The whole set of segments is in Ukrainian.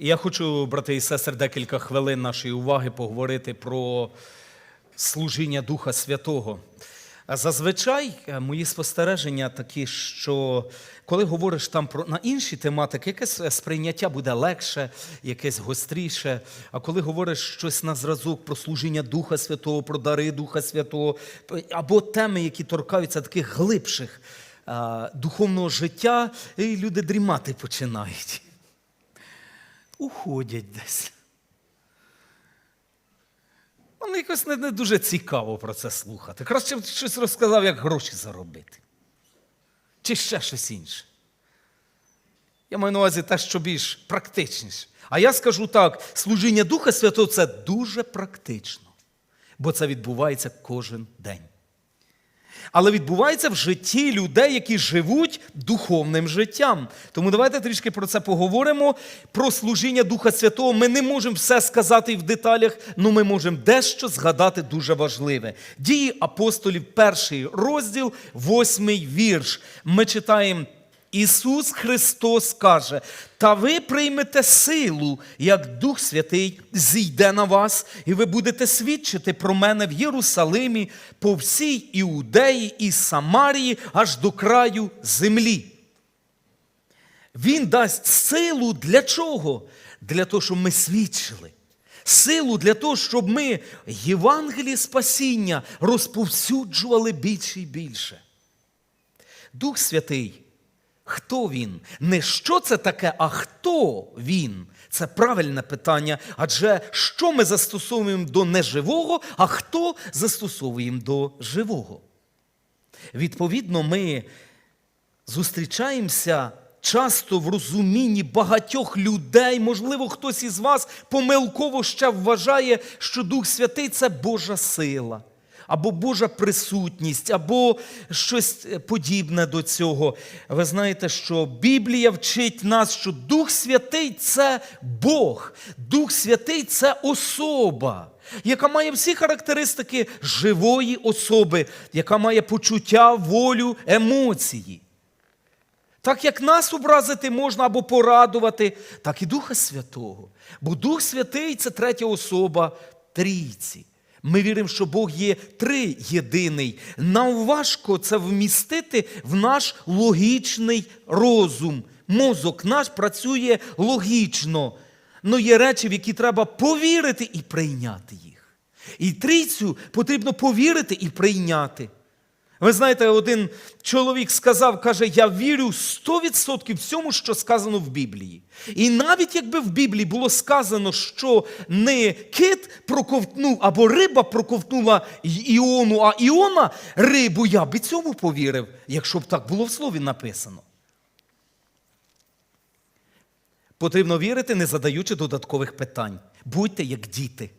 Я хочу, брати і сестри, декілька хвилин нашої уваги поговорити про служіння Духа Святого. Зазвичай е, мої спостереження такі, що коли говориш там про на інші тематики, якесь е, сприйняття буде легше, якесь гостріше. А коли говориш щось на зразок про служіння Духа Святого, про дари Духа Святого, або теми, які торкаються таких глибших е, духовного життя, і люди дрімати починають уходять десь. Нам якось не, не дуже цікаво про це слухати. Краще б щось розказав, як гроші заробити. Чи ще щось інше. Я маю на увазі те, що більш практичніше. А я скажу так: служіння Духа Святого це дуже практично, бо це відбувається кожен день. Але відбувається в житті людей, які живуть духовним життям. Тому давайте трішки про це поговоримо. Про служіння Духа Святого. Ми не можемо все сказати в деталях, але ми можемо дещо згадати дуже важливе. Дії апостолів, перший розділ, восьмий вірш. Ми читаємо. Ісус Христос каже: та ви приймете силу, як Дух Святий зійде на вас, і ви будете свідчити про мене в Єрусалимі, по всій Іудеї і Самарії, аж до краю землі. Він дасть силу для чого? Для того, щоб ми свідчили. Силу для того, щоб ми Євангеліє спасіння розповсюджували більше і більше. Дух Святий. Хто він? Не що це таке, а хто він? Це правильне питання. Адже що ми застосовуємо до неживого, а хто застосовуємо до живого? Відповідно, ми зустрічаємося часто в розумінні багатьох людей. Можливо, хтось із вас помилково ще вважає, що Дух Святий це Божа сила або Божа присутність, або щось подібне до цього. Ви знаєте, що Біблія вчить нас, що Дух Святий це Бог, Дух Святий це особа. Яка має всі характеристики живої особи, яка має почуття, волю, емоції. Так як нас образити можна або порадувати, так і Духа Святого. Бо Дух Святий це третя особа трійці. Ми віримо, що Бог є три єдиний. Нам важко це вмістити в наш логічний розум. Мозок наш працює логічно. але є речі, в які треба повірити і прийняти їх. І трійцю потрібно повірити і прийняти. Ви знаєте, один чоловік сказав, каже, я вірю 100% всьому, що сказано в Біблії. І навіть якби в Біблії було сказано, що не кит проковтнув або риба проковтнула Іону, а Іона рибу, я би цьому повірив, якщо б так було в слові написано. Потрібно вірити, не задаючи додаткових питань. Будьте як діти.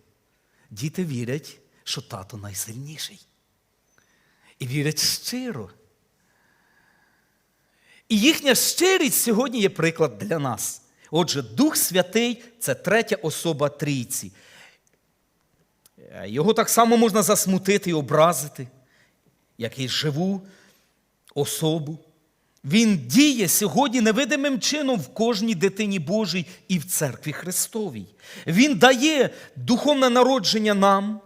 Діти вірять, що тато найсильніший. І вірять щиро. І їхня щирість сьогодні є приклад для нас. Отже, Дух Святий це третя особа трійці. Його так само можна засмутити і образити, як і живу особу. Він діє сьогодні невидимим чином в кожній дитині Божій і в церкві Христовій. Він дає духовне народження нам.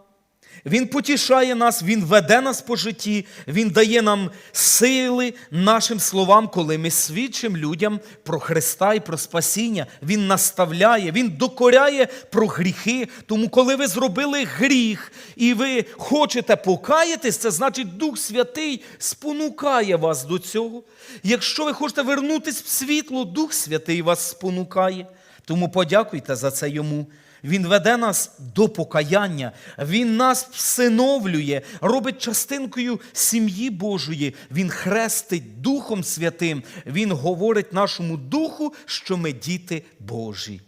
Він потішає нас, Він веде нас по житті, Він дає нам сили нашим словам, коли ми свідчимо людям про Христа і про спасіння. Він наставляє, Він докоряє про гріхи. Тому, коли ви зробили гріх і ви хочете покаятись, це значить Дух Святий спонукає вас до цього. Якщо ви хочете вернутися в світло, Дух Святий вас спонукає. Тому подякуйте за це йому. Він веде нас до покаяння, Він нас всиновлює, робить частинкою сім'ї Божої. Він хрестить Духом Святим. Він говорить нашому духу, що ми діти Божі.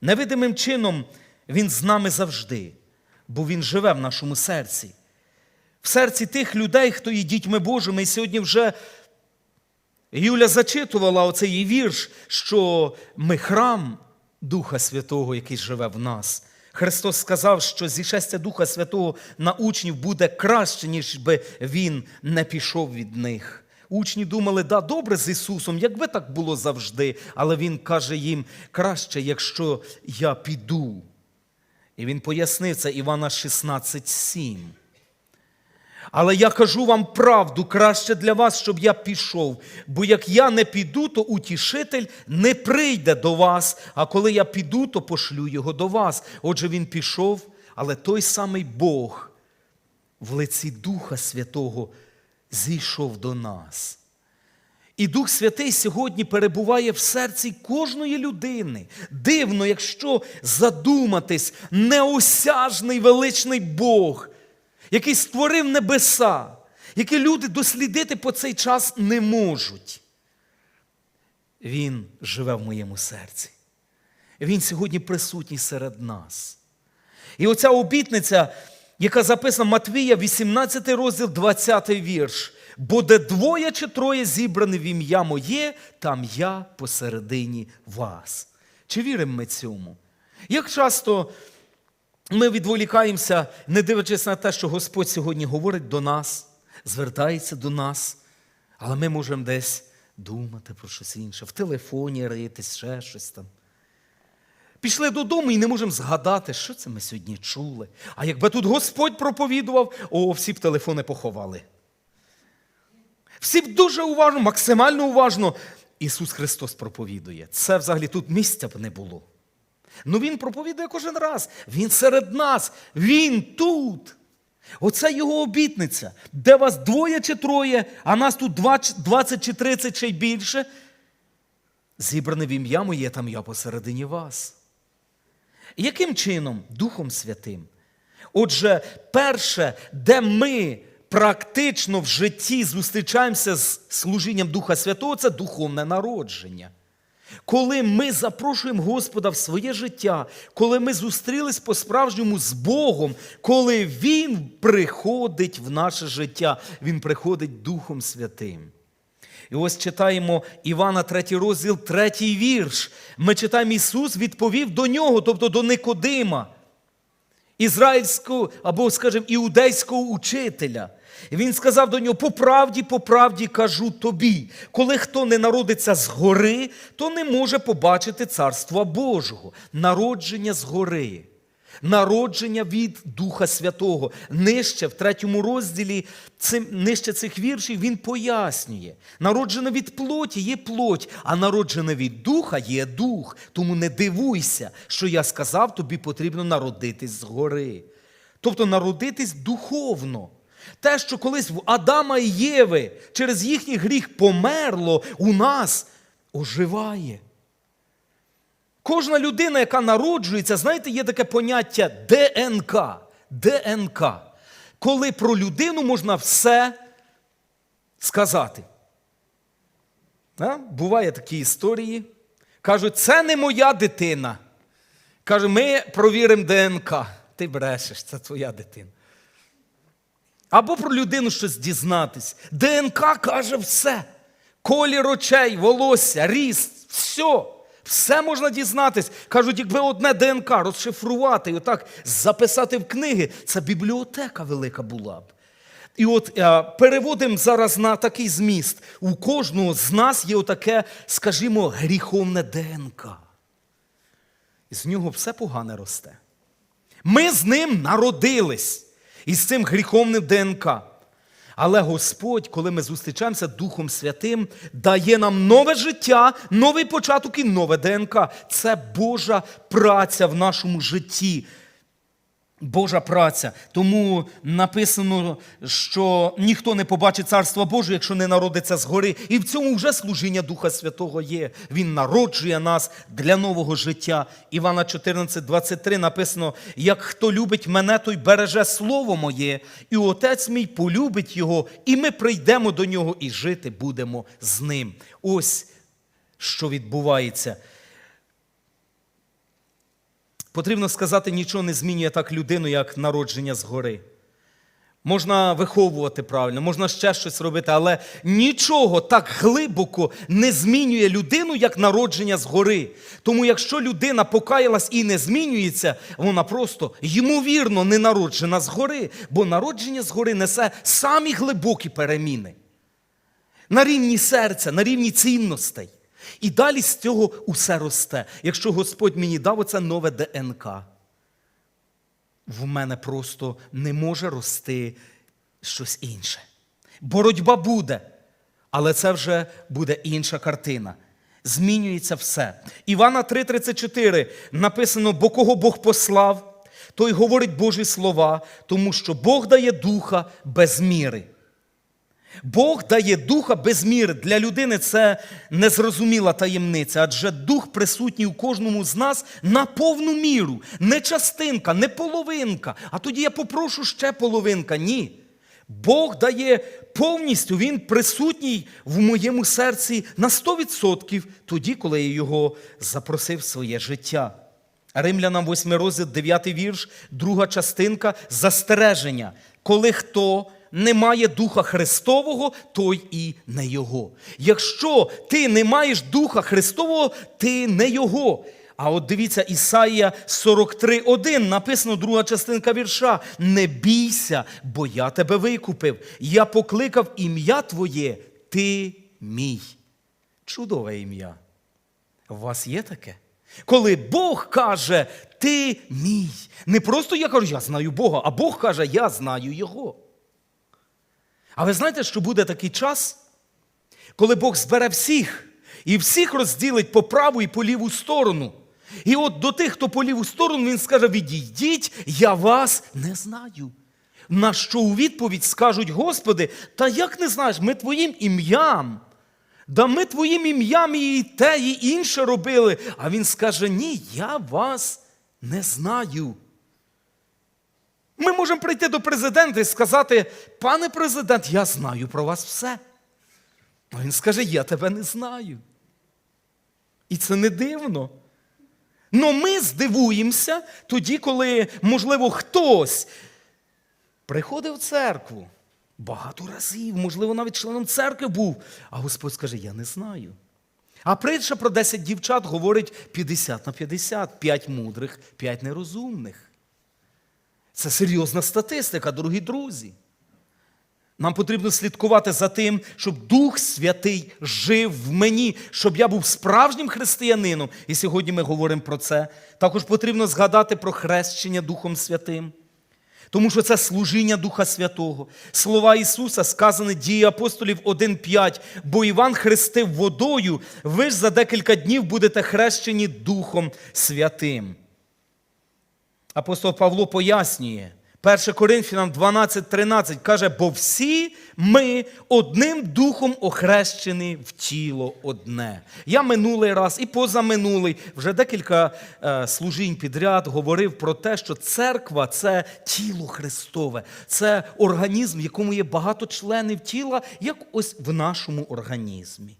Невидимим чином Він з нами завжди, бо Він живе в нашому серці. В серці тих людей, хто є дітьми Божими, і сьогодні вже Юля зачитувала оцей вірш, що ми храм. Духа Святого, який живе в нас. Христос сказав, що зішестя Духа Святого на учнів буде краще, ніж би Він не пішов від них. Учні думали, да, добре з Ісусом, якби так було завжди. Але Він каже їм, краще, якщо я піду. І він пояснив це Івана 16,7. Але я кажу вам правду, краще для вас, щоб я пішов. Бо як я не піду, то утішитель не прийде до вас, а коли я піду, то пошлю його до вас. Отже, він пішов, але той самий Бог в лиці Духа Святого зійшов до нас. І Дух Святий сьогодні перебуває в серці кожної людини. Дивно, якщо задуматись, неосяжний величний Бог, який створив небеса, які люди дослідити по цей час не можуть. Він живе в моєму серці. Він сьогодні присутній серед нас. І оця обітниця, яка записана Матвія, 18 розділ, 20 вірш. Бо де двоє чи троє зібрані в ім'я моє, там я посередині вас. Чи віримо ми цьому? Як часто ми відволікаємося, не дивлячись на те, що Господь сьогодні говорить до нас, звертається до нас, але ми можемо десь думати про щось інше, в телефоні ритись, ще щось там. Пішли додому і не можемо згадати, що це ми сьогодні чули. А якби тут Господь проповідував, о, всі б телефони поховали. Всі б дуже уважно, максимально уважно. Ісус Христос проповідує. Це взагалі тут місця б не було. Ну Він проповідує кожен раз. Він серед нас, Він тут. Оце його обітниця. Де вас двоє чи троє, а нас тут 20 чи 30 чи більше. Зібране в ім'я моє, там я посередині вас. Яким чином? Духом Святим. Отже, перше, де ми практично в житті зустрічаємося з служінням Духа Святого, це духовне народження. Коли ми запрошуємо Господа в своє життя, коли ми зустрілись по-справжньому з Богом, коли Він приходить в наше життя, Він приходить Духом Святим. І ось читаємо Івана 3 розділ, 3 вірш. Ми читаємо, Ісус відповів до нього, тобто до Никодима, ізраїльського або, скажімо, іудейського учителя. Він сказав до нього: по правді, по правді кажу тобі, коли хто не народиться згори, то не може побачити Царства Божого, народження згори. Народження від Духа Святого. Нижче, в третьому розділі, цим, нижче цих віршів, він пояснює. Народжене від плоті є плоть, а народжене від духа є дух. Тому не дивуйся, що я сказав, тобі потрібно народитись згори. Тобто народитись духовно. Те, що колись в Адама і Єви через їхній гріх померло, у нас оживає. Кожна людина, яка народжується, знаєте, є таке поняття ДНК. ДНК. Коли про людину можна все сказати. А? Буває такі історії. Кажуть, це не моя дитина. Каже, ми провіримо ДНК. Ти брешеш, це твоя дитина. Або про людину щось дізнатись. ДНК каже все. Колір очей, волосся, ріст, все. Все можна дізнатись. Кажуть, якби одне ДНК розшифрувати і отак записати в книги, це бібліотека велика була б. І от е, переводимо зараз на такий зміст. У кожного з нас є отаке, скажімо, гріховне ДНК. І з нього все погане росте. Ми з ним народились із цим гріховним ДНК. Але Господь, коли ми зустрічаємося Духом Святим, дає нам нове життя, новий початок і нове ДНК. Це Божа праця в нашому житті. Божа праця. Тому написано, що ніхто не побачить царства Боже, якщо не народиться згори. І в цьому вже служіння Духа Святого є. Він народжує нас для нового життя. Івана 14, 23 написано: як хто любить мене, той береже слово моє, і отець мій полюбить його, і ми прийдемо до нього і жити будемо з ним. Ось що відбувається. Потрібно сказати, нічого не змінює так людину, як народження згори. Можна виховувати правильно, можна ще щось робити, але нічого так глибоко не змінює людину, як народження згори. Тому якщо людина покаялась і не змінюється, вона просто ймовірно не народжена згори, бо народження згори несе самі глибокі переміни. на рівні серця, на рівні цінностей. І далі з цього усе росте. Якщо Господь мені дав оце нове ДНК, в мене просто не може рости щось інше. Боротьба буде, але це вже буде інша картина. Змінюється все. Івана 3:34 написано: бо кого Бог послав, той говорить Божі слова, тому що Бог дає духа без міри. Бог дає духа без міри. Для людини це незрозуміла таємниця, адже дух присутній у кожному з нас на повну міру. Не частинка, не половинка. А тоді я попрошу ще половинка. Ні. Бог дає повністю, Він присутній в моєму серці на 100% тоді, коли я його запросив в своє життя. Римлянам 8 розділ, 9 вірш, друга частинка застереження. Коли хто не має Духа Христового, той і не Його. Якщо ти не маєш Духа Христового, ти не Його. А от дивіться, Ісаїя 43.1, написано друга частинка вірша. Не бійся, бо я тебе викупив. Я покликав ім'я Твоє, ти мій. Чудове ім'я. У вас є таке? Коли Бог каже, ти мій. Не просто я кажу, я знаю Бога, а Бог каже, я знаю Його. А ви знаєте, що буде такий час, коли Бог збере всіх і всіх розділить по праву і по ліву сторону. І от до тих, хто по ліву сторону, він скаже: відійдіть, я вас не знаю. На що у відповідь скажуть, Господи, та як не знаєш, ми Твоїм ім'ям. Да ми Твоїм ім'ям і те, і інше робили. А він скаже: Ні, я вас не знаю. Ми можемо прийти до президента і сказати, пане президент, я знаю про вас все. А він скаже, я тебе не знаю. І це не дивно. Но ми здивуємося тоді, коли, можливо, хтось приходив в церкву багато разів, можливо, навіть членом церкви був, а Господь скаже, я не знаю. А притча про 10 дівчат говорить 50 на 50, 5 мудрих, 5 нерозумних. Це серйозна статистика, дорогі друзі. Нам потрібно слідкувати за тим, щоб Дух Святий жив в мені, щоб я був справжнім християнином. І сьогодні ми говоримо про це. Також потрібно згадати про хрещення Духом Святим. Тому що це служіння Духа Святого. Слова Ісуса сказані дії апостолів 1.5. Бо Іван хрестив водою, ви ж за декілька днів будете хрещені Духом Святим. Апостол Павло пояснює, 1 Коринфянам 12.13 каже, бо всі ми одним духом охрещені в тіло одне. Я минулий раз і позаминулий, вже декілька е, служінь підряд говорив про те, що церква це тіло Христове, це організм, в якому є багато членів тіла, як ось в нашому організмі.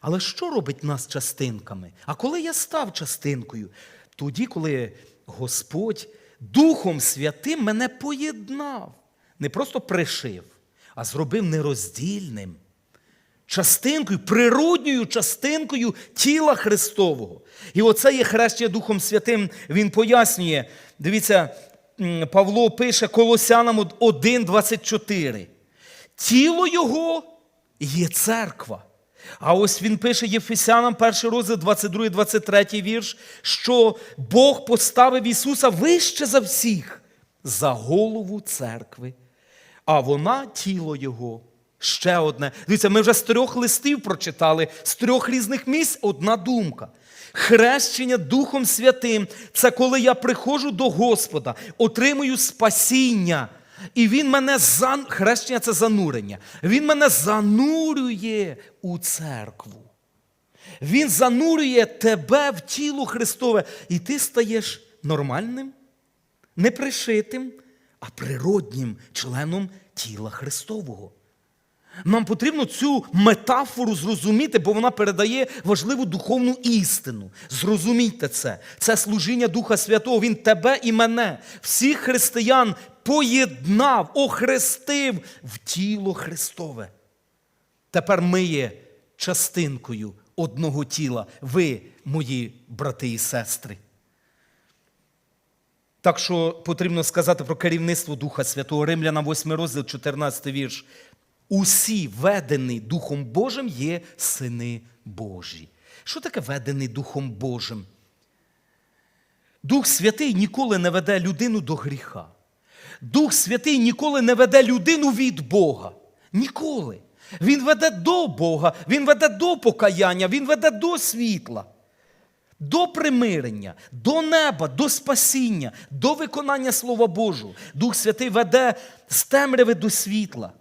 Але що робить нас частинками? А коли я став частинкою? Тоді, коли Господь Духом Святим мене поєднав, не просто пришив, а зробив нероздільним. Частинкою, природньою частинкою тіла Христового. І оце є хрещення Духом Святим. Він пояснює. Дивіться, Павло пише Колосянам 1,24. Тіло Його є церква. А ось він пише Єфесянам, перший розділ, 22, 23 вірш, що Бог поставив Ісуса вище за всіх, за голову церкви, а вона тіло Його. Ще одне. Дивіться, ми вже з трьох листів прочитали, з трьох різних місць одна думка. Хрещення Духом Святим це коли я приходжу до Господа, отримую спасіння. І він мене зан... хрещення це занурення. Він мене занурює у церкву. Він занурює тебе в тіло Христове, і ти стаєш нормальним, не пришитим, а природнім членом тіла Христового. Нам потрібно цю метафору зрозуміти, бо вона передає важливу духовну істину. Зрозумійте це. Це служіння Духа Святого. Він тебе і мене, всіх християн поєднав, охрестив в тіло Христове. Тепер ми є частинкою одного тіла. Ви, мої брати і сестри. Так що потрібно сказати про керівництво Духа Святого Римляна, 8 розділ, 14 вірш. усі ведені Духом Божим є сини Божі. Що таке ведений Духом Божим? Дух Святий ніколи не веде людину до гріха. Дух Святий ніколи не веде людину від Бога. Ніколи. Він веде до Бога, Він веде до покаяння, Він веде до світла, до примирення, до неба, до спасіння, до виконання Слова Божого. Дух Святий веде з темряви до світла.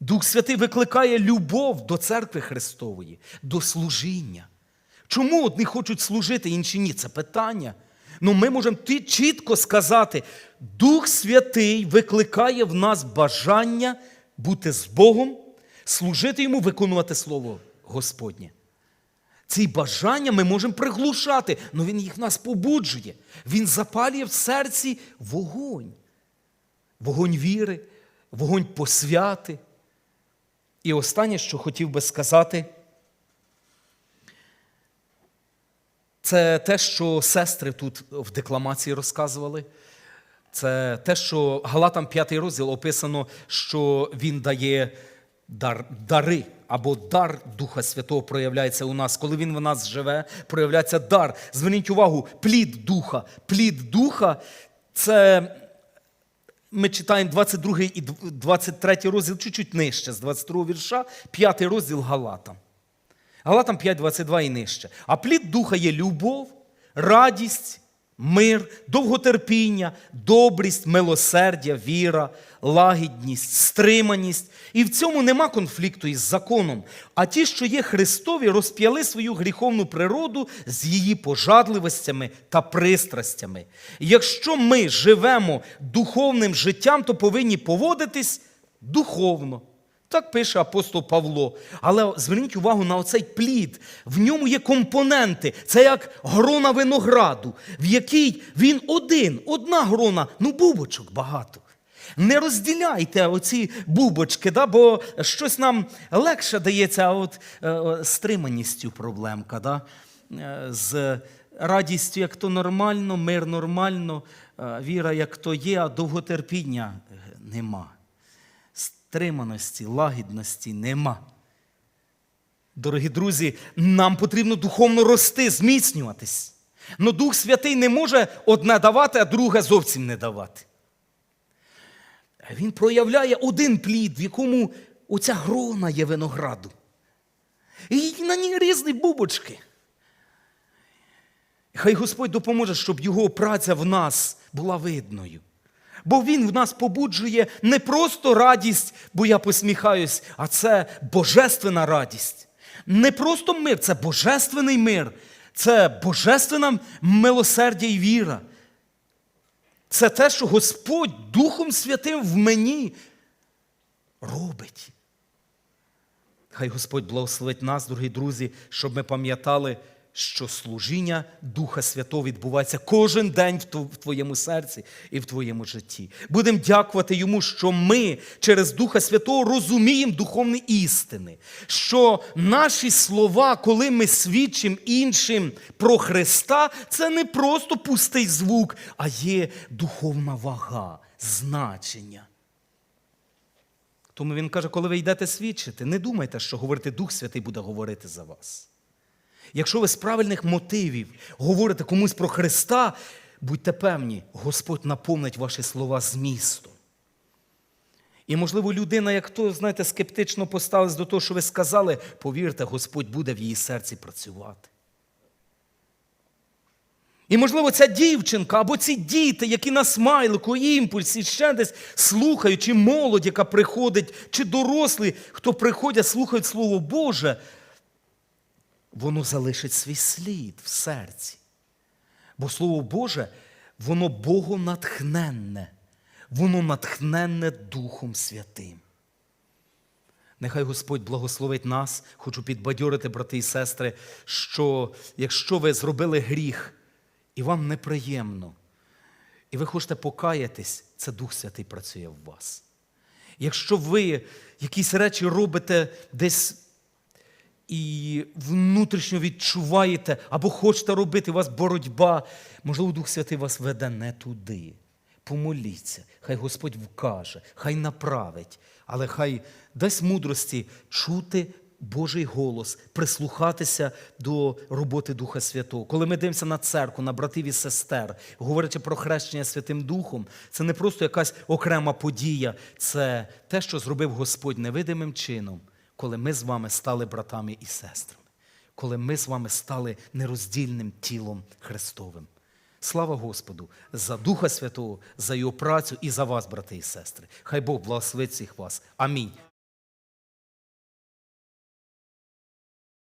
Дух Святий викликає любов до церкви Христової, до служіння. Чому одні хочуть служити, інші ні? Це питання. Ну, ми можемо чітко сказати, Дух Святий викликає в нас бажання бути з Богом, служити йому, виконувати Слово Господнє. Ці бажання ми можемо приглушати, але Він їх в нас побуджує. Він запалює в серці вогонь. Вогонь віри, вогонь посвяти. І останнє, що хотів би сказати, це те, що сестри тут в декламації розказували. Це те, що Галатам 5 розділ описано, що він дає дар, дари або дар Духа Святого проявляється у нас. Коли він в нас живе, проявляється дар. Зверніть увагу, плід Духа. Плід Духа це ми читаємо 22 і 23 розділ, чуть-чуть нижче, з 22 вірша, 5 розділ Галатам. Галатам 5, 22 і нижче. А плід духа є любов, радість, мир, довготерпіння, добрість, милосердя, віра, лагідність, стриманість. І в цьому нема конфлікту із законом. А ті, що є Христові, розп'яли свою гріховну природу з її пожадливостями та пристрастями. Якщо ми живемо духовним життям, то повинні поводитись духовно. Так пише апостол Павло. Але зверніть увагу на оцей плід. В ньому є компоненти. Це як грона винограду, в якій він один, одна грона, ну бубочок багато. Не розділяйте оці бубочки, да, бо щось нам легше дається, а от е, стриманістю проблемка. Да? Е, з радістю, як то нормально, мир нормально, е, віра, як то є, а довготерпіння е, нема стриманості, лагідності нема. Дорогі друзі, нам потрібно духовно рости, зміцнюватись. Но Дух Святий не може одне давати, а друге зовсім не давати. Він проявляє один плід, в якому оця грона є винограду. І на ній різні бубочки. Хай Господь допоможе, щоб його праця в нас була видною. Бо Він в нас побуджує не просто радість, бо я посміхаюсь, а це божественна радість. Не просто мир, це божественний мир, це божественна милосердя і віра. Це те, що Господь Духом Святим в мені робить. Хай Господь благословить нас, дорогі друзі, щоб ми пам'ятали, що служіння Духа Святого відбувається кожен день в твоєму серці і в твоєму житті. Будемо дякувати Йому, що ми через Духа Святого розуміємо духовні істини, що наші слова, коли ми свідчимо іншим про Христа, це не просто пустий звук, а є духовна вага, значення. Тому він каже, коли ви йдете свідчити, не думайте, що говорити Дух Святий буде говорити за вас. Якщо ви з правильних мотивів говорите комусь про Христа, будьте певні, Господь наповнить ваші слова змістом. І, можливо, людина, як то, знаєте, скептично поставилась до того, що ви сказали, повірте, Господь буде в її серці працювати. І, можливо, ця дівчинка або ці діти, які на смайлику, імпульсі, ще десь слухають, чи молодь, яка приходить, чи дорослі, хто приходять, слухають Слово Боже, воно залишить свій слід в серці. Бо Слово Боже, воно богонатхненне, воно натхненне Духом Святим. Нехай Господь благословить нас, хочу підбадьорити, брати і сестри, що якщо ви зробили гріх і вам неприємно, і ви хочете покаятись, це Дух Святий працює в вас. Якщо ви якісь речі робите десь і внутрішньо відчуваєте або хочете робити, у вас боротьба, можливо, Дух Святий вас веде не туди. помоліться, хай Господь вкаже, хай направить, але хай дасть мудрості чути Божий голос, прислухатися до роботи Духа Святого. Коли ми дивимося на церкву, на братів і сестер, говорячи про хрещення Святим Духом, це не просто якась окрема подія, це те, що зробив Господь невидимим чином, коли ми з вами стали братами і сестрами, коли ми з вами стали нероздільним тілом Христовим. Слава Господу за Духа Святого, за його працю і за вас, брати і сестри. Хай Бог благословить всіх вас. Амінь.